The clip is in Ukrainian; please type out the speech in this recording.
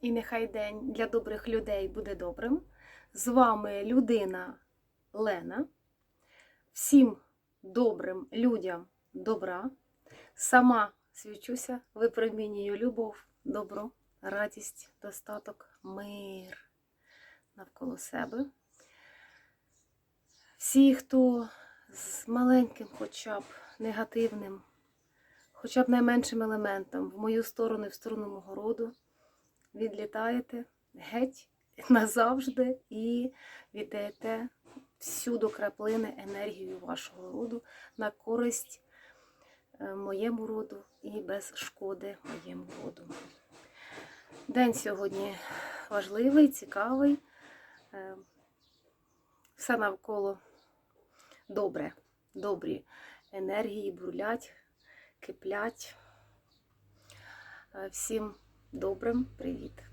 і нехай день для добрих людей буде добрим. З вами людина Лена. Всім добрим людям добра. Сама свічуся, випромінюю любов, добро, радість, достаток, мир навколо себе. Всі, хто з маленьким, хоча б негативним, хоча б найменшим елементом в мою сторону і в сторону мого роду, відлітаєте геть назавжди і віддаєте всю до краплини енергію вашого роду на користь е, моєму роду і без шкоди моєму роду. День сьогодні важливий, цікавий. Е, Все навколо добре, добрі енергії бурлять, киплять. Е, Всім добрим привіт!